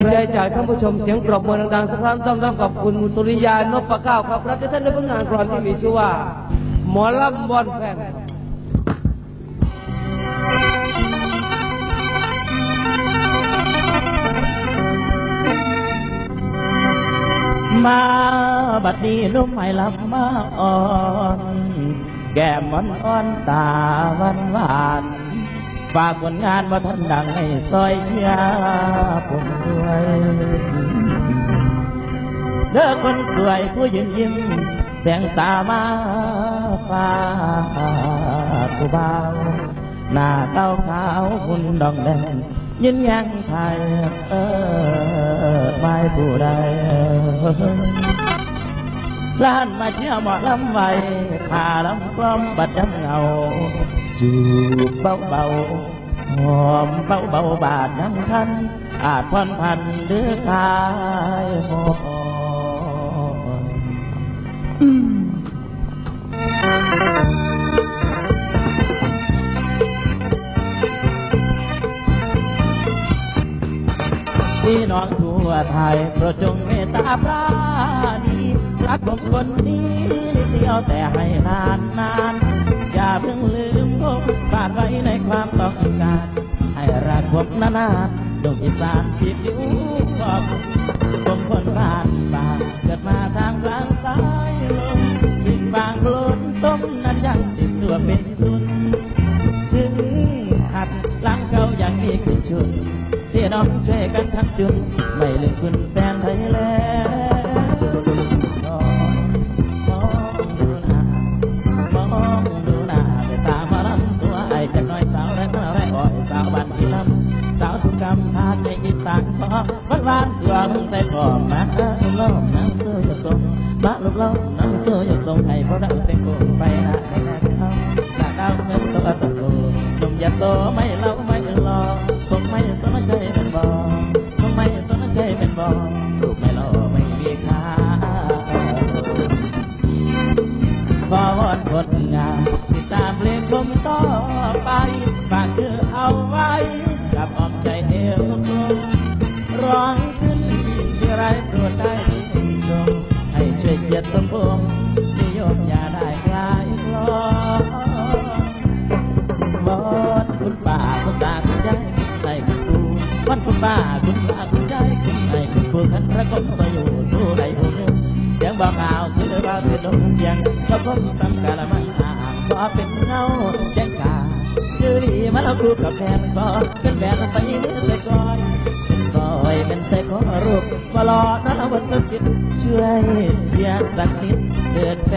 ใจจากท่านผู้ชมเสียงปรบมือดังๆสักครั้งต้องต้องขอบคุณสุริยานพเก้าวครับรับท่านได้ผลงานกรอนที่มีชื่อว่า หมอลำบอลแฟนมาบัดนี้นุ่มไม่ลำมาอ่อน แก้มมันอ่อนตาหวานวาน ฝากผลงานมาทันดังให้ซอยเชียผมด้วยเด้อคนสวยผู้ยิ้มยิ้มแสงตามาฟ้าผู้เบาหน้าเต้าขาวคุณดองแดงยิ้มย้งไทยเออไม่ผู้ใดล้านมาเชี่ยวหมอลำไว้ขาลำกล้อมบัดจำเงา จูบเบาเบาหอมเบาเบาบาดน้ำทันอาจพอนพันหรือคายหอมพี่น้องทั่วไทยโปรดจงเมตตาปราณีรักผมคนนี้นิดเดียวแต่ให้นานนานอย่าเพิ่งลืม ผมฝากไว้ในความต้องการให้รักผมนานๆดวงอีสานที่อยู่ขอบผมคนบ้านบางเกิดมาทางกลางสายลมวิ่งบางโลนต้มนั้นยังติดตัวเป็นทุนถึงหัดล้างเขาอย่างนี้คือชุดพี่น้องช่วยกันทั้งจุนไม่ลืมคุณแฟนไทยแล้ว น้ำเสื้อจะส่งให้เพราะเราเป็นคนไปหาในแม่เขาหน้าดาวเงินตัวตะโกหนุ่มยาโตไม่เล่าไม่รอคงไม่สนใจเป็นบอคงไม่สนใจเป็นบอลูกไม่รอไม่มีค่าขอวอนผลงานติดตามเพลงผมต่อไปฝากเธอเอาไว้กับออมใจเอวกลมร้องขึ้นที่ไรโปรดได้ชมให้ช่ว ยเกียรติสมผมนิยมอย่าได้คลายคลอวอนคุณป้าคุณตาคุณยายคุณในคุณครูวันคุณป้าคุณตาคุณยายคุณในคุณครูขันพระกรมประโยชน์ผู้ใดผู้หนึ่งเสียงบอกข่าวคือว่าเป็นลมเสียงก็คงตำกาละมันอ่างก็เป็นเงาแจ้งกาชื่อดีมันเอาคู่กับแฟนก็เป็นแฟนไปมือใส่ก้อน ซอยเป็นใส่ขอรูปก็รอหนเอาวันตะกิดช่วยเชียร์สักนิดเดือดแฟ